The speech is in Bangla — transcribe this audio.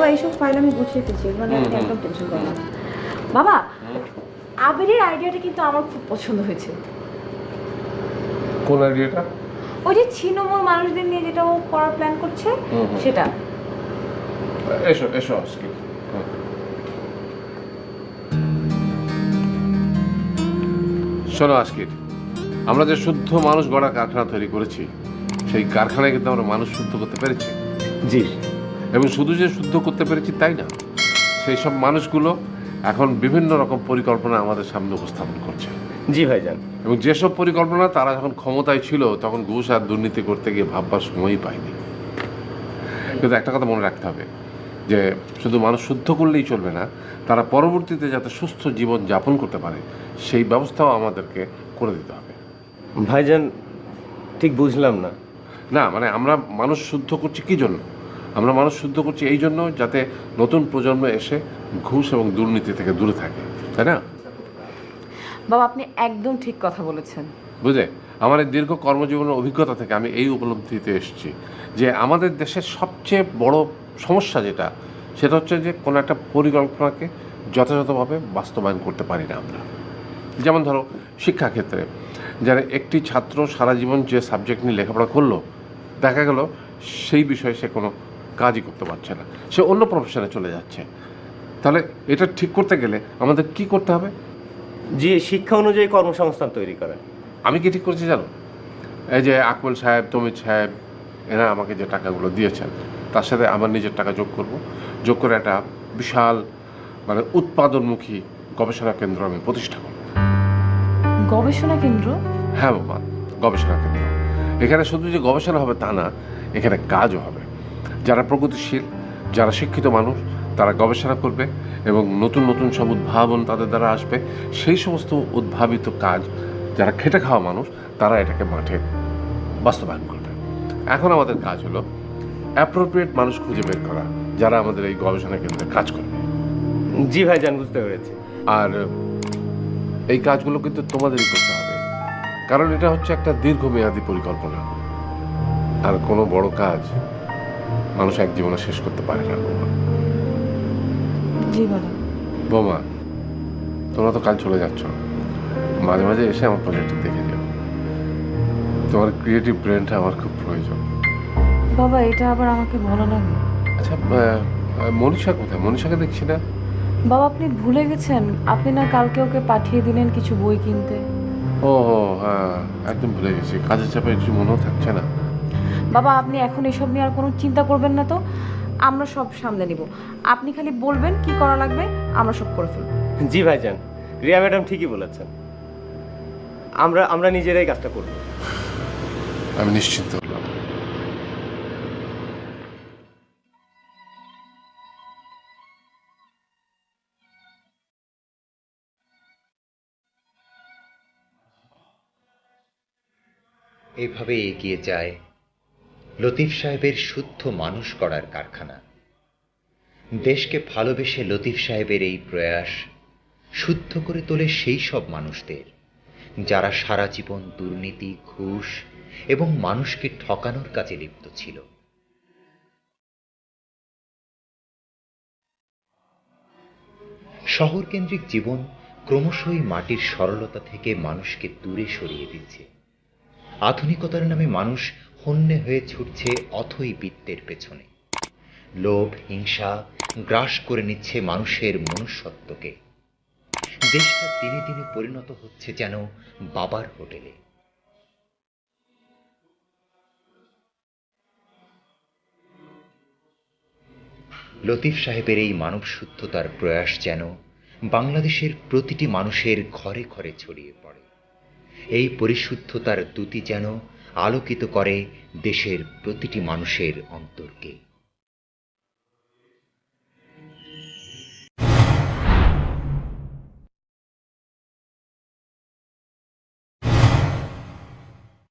এইসব ফাইল আমি গুছিয়ে ফেলছি মানে আপনি একদম টেনশন না। বাবা আবিরের আইডিয়াটা কিন্তু আমার খুব পছন্দ হয়েছে। কোন আইডিয়াটা? ওই যে ছিন্নমূল মানুষদের নিয়ে যেটা ও করার প্ল্যান করছে। সেটা। এসো এসো আজকে। শোনো আজকে আমরা যে শুদ্ধ মানুষ গড়া কারখানা তৈরি করেছি সেই কারখানায় কিন্তু আমরা মানুষ শুদ্ধ করতে পেরেছি। জি। এবং শুধু যে শুদ্ধ করতে পেরেছি তাই না সেই সব মানুষগুলো এখন বিভিন্ন রকম পরিকল্পনা আমাদের সামনে উপস্থাপন করছে। জি ভাইজান। এবং যেসব পরিকল্পনা তারা যখন ক্ষমতায় ছিল তখন ঘুষ আর দুর্নীতি করতে গিয়ে ভাববার সময়ই পায়নি। কিন্তু একটা কথা মনে রাখতে হবে যে শুধু মানুষ শুদ্ধ করলেই চলবে না তারা পরবর্তীতে যাতে সুস্থ জীবন যাপন করতে পারে সেই ব্যবস্থাও আমাদেরকে করে দিতে হবে। ভাইজান ঠিক বুঝলাম না। না মানে আমরা মানুষ শুদ্ধ করছি কি জন্য? আমরা মানুষ শুদ্ধ করছি এই জন্য যাতে নতুন প্রজন্ম এসে ঘুষ এবং দুর্নীতি থেকে দূরে থাকে তাই না? বাবা আপনি একদম ঠিক কথা বলেছেন। বুঝলে? আমার এই দীর্ঘ কর্মজীবনের অভিজ্ঞতা থেকে আমি এই উপলব্ধিতে এসেছি যে আমাদের দেশের সবচেয়ে বড় সমস্যা যেটা সেটা হচ্ছে যে কোনো একটা পরিকল্পনাকে যথাযথভাবে বাস্তবায়ন করতে পারি না আমরা। যেমন ধরো শিক্ষাক্ষেত্রে যারা একটি ছাত্র সারা জীবন যে সাবজেক্ট নিয়ে লেখাপড়া করল দেখা গেল সেই বিষয়ে সে কোনো কাজই করতে পারছে না। সে অন্য প্রফেশনে চলে যাচ্ছে। তাহলে এটা ঠিক করতে গেলে আমাদের কি করতে হবে? জি শিক্ষা অনুযায়ী কর্মসংস্থান তৈরি করেন। আমি কি ঠিক করেছি জানো? এই যে আকমল সাহেব তমিজ সাহেব এরা আমাকে যে টাকাগুলো দিয়েছেন তার সাথে আমার নিজের টাকা যোগ করব। যোগ করে একটা বিশাল মানে উৎপাদনমুখী গবেষণা কেন্দ্র আমি প্রতিষ্ঠা করব। গবেষণা কেন্দ্র? হ্যাঁ বাবা গবেষণা কেন্দ্র। এখানে শুধু যে গবেষণা হবে তা না এখানে কাজও হবে। যারা প্রগতিশীল যারা শিক্ষিত মানুষ তারা গবেষণা করবে এবং নতুন নতুন সব উদ্ভাবন তাদের দ্বারা আসবে। সেই সমস্ত উদ্ভাবিত কাজ যারা খেটে খাওয়া মানুষ তারা এটাকে মাঠে বাস্তবায়ন করবে। এখন আমাদের কাজ হলো অ্যাপ্রোপ্রিয়েট মানুষ খুঁজে বের করা যারা আমাদের এই গবেষণা কেন্দ্রে কাজ করবে। জি ভাই জান বুঝতে পেরেছি। আর এই কাজগুলো কিন্তু তোমাদেরই করতে হবে। কারণ এটা হচ্ছে একটা দীর্ঘমেয়াদী পরিকল্পনা। আর কোনো বড় কাজ মানুষ এক জীবনে শেষ করতে পারে না বৌমা। জি বৌমা তোমরা তো কাল চলে যাচ্ছ। মাঝে মাঝে এসে আমার প্রজেক্টটা দেখে যাও তোমার ক্রিয়েটিভ ব্রেনটা আমার খুব প্রয়োজন। বাবা এটা আবার আমাকে বলা লাগে আচ্ছা মনীষা কোথায়? মনীষাকে দেখছি না? বাবা আপনি ভুলে গেছেন। আপনি না কালকে ওকে পাঠিয়ে দিলেন কিছু বই কিনতে। ও হ্যাঁ একদম ভুলে গেছি। কাজের চাপে কিছু মনেও থাকছে না। বাবা আপনি এখন এসব নিয়ে আর কোনো চিন্তা করবেন না তো। আমরা সব সামলে নিব। আপনি খালি বলবেন কি করা লাগবে আমরা সব করে ফেলব। জি ভাইজান রিয়া ম্যাডাম ঠিকই বলেছেন। আমরা আমরা নিজেরাই কাজটা করব। আমি নিশ্চিন্ত। হলাম এভাবে এগিয়ে যায় লতিফ সাহেবের শুদ্ধ মানুষ করার কারখানা। দেশকে ভালোবেসে লতিফ সাহেবের এই প্রয়াস শুদ্ধ করে তোলে সেই সব মানুষদের, যারা সারা জীবন দুর্নীতি, ঘুষ এবং মানুষকে ঠকানোর কাজে লিপ্ত ছিল। শহরকেন্দ্রিক জীবন ক্রমশই মাটির সরলতা থেকে মানুষকে দূরে সরিয়ে দিচ্ছে। আধুনিকতার নামে মানুষ হন্যে হয়ে ছুটছে অথই বৃত্তের পেছনে। লোভ, হিংসা গ্রাস করে নিচ্ছে মানুষের মনুষ্যত্বকে। দেশটা দিনে দিনে পরিণত হচ্ছে যেন বাবার হোটেলে। লতিফ সাহেবের এই মানব শুদ্ধতার প্রয়াস যেন বাংলাদেশের প্রতিটি মানুষের ঘরে ঘরে ছড়িয়ে পড়ে। এই পরিশুদ্ধতার দ্যুতি যেন আলোকিত করে দেশের প্রতিটি মানুষের অন্তরকে।